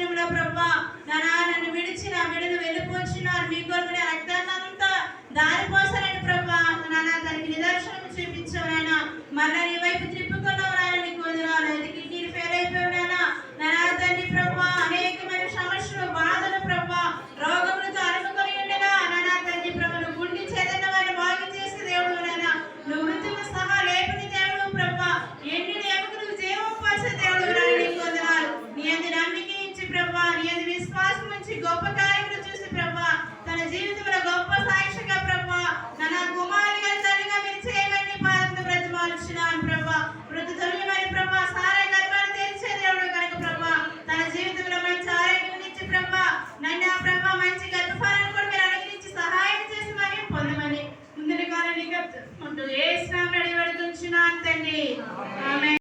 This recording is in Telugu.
దర్శనంలో ప్రభా నానా నన్ను విడిచి నా బిడ్డను వెళ్ళిపోతున్నారు మీ కొరకు విశ్వాసం నుంచి గొప్ప కార్యములు చూసి ప్రభా తన జీవితంలో గొప్ప సాక్షిగా ప్రభా నా కుమారుగా తల్లిగా మీరు చేయమని పాదం బ్రతిమాలుచున్నాను ప్రభా మృతి తొలగిమని ప్రభా సారే గర్భాన్ని తెరిచే దేవుడు కనుక ప్రభా తన జీవితంలో మంచి ఆరోగ్యం ఇచ్చి ప్రభా నన్ను ఆ ప్రభా మంచి గర్భఫలాన్ని కూడా మీరు అనుగ్రహించి సహాయం చేసి మరి పొందమని. ముందుని కాలం ఏ స్నామం అడిగి తండ్రి ఆమె